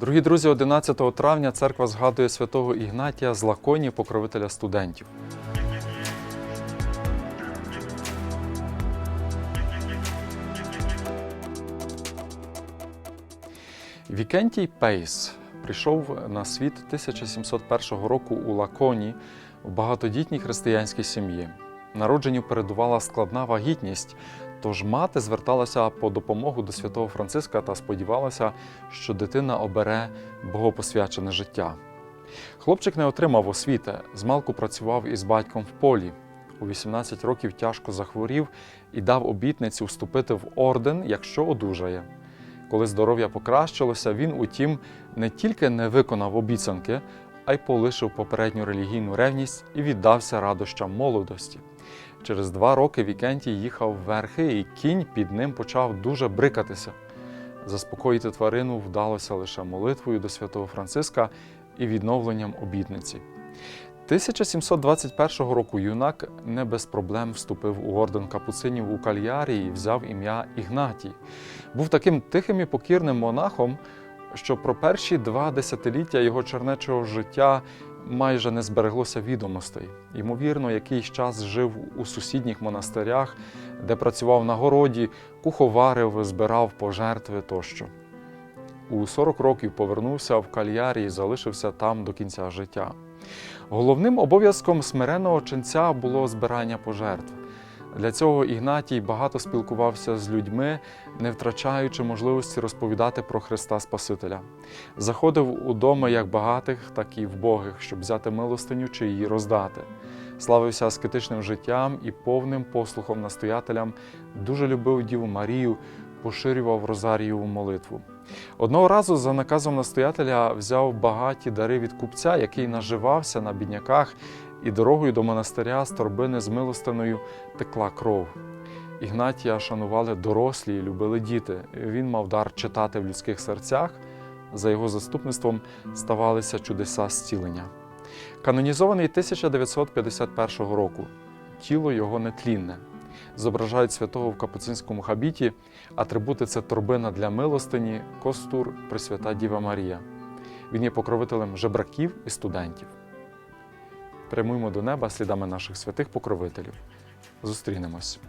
Дорогі друзі, 11 травня церква згадує святого Ігнатія з Лаконії, покровителя студентів. Вікентій Пейс прийшов на світ 1701 року у Лаконі в багатодітній християнській сім'ї. Народженню передувала складна вагітність, тож мати зверталася по допомогу до святого Франциска та сподівалася, що дитина обере богопосвячене життя. Хлопчик не отримав освіти, змалку працював із батьком в полі. У 18 років тяжко захворів і дав обітницю вступити в орден, якщо одужає. Коли здоров'я покращилося, він, утім, не тільки не виконав обіцянки, а й полишив попередню релігійну ревність і віддався радощам молодості. Через два роки Вікентій їхав верхи, і кінь під ним почав дуже брикатися. Заспокоїти тварину вдалося лише молитвою до святого Франциска і відновленням обітниці. 1721 року юнак не без проблем вступив у орден капуцинів у Кальярі і взяв ім'я Ігнатій. Був таким тихим і покірним монахом, що про перші два десятиліття його чернечого життя майже не збереглося відомостей. Ймовірно, якийсь час жив у сусідніх монастирях, де працював на городі, куховарив, збирав пожертви тощо. У 40 років повернувся в Кальярі і залишився там до кінця життя. Головним обов'язком смиреного ченця було збирання пожертв. Для цього Ігнатій багато спілкувався з людьми, не втрачаючи можливості розповідати про Христа Спасителя. Заходив у доми як багатих, так і вбогих, щоб взяти милостиню чи її роздати. Славився аскетичним життям і повним послухом настоятелям, дуже любив Діву Марію, поширював Розарієву молитву. Одного разу за наказом настоятеля взяв багаті дари від купця, який наживався на бідняках, і дорогою до монастиря з торбини з милостиною текла кров. Ігнатія шанували дорослі і любили діти. Він мав дар читати в людських серцях. За його заступництвом ставалися чудеса зцілення. Канонізований 1951 року. Тіло його нетлінне. Зображають святого в капуцинському хабіті, атрибути це торбина для милостині, костур, Пресвята Діва Марія. Він є покровителем жебраків і студентів. Прямуємо до неба слідами наших святих покровителів. Зустрінемось.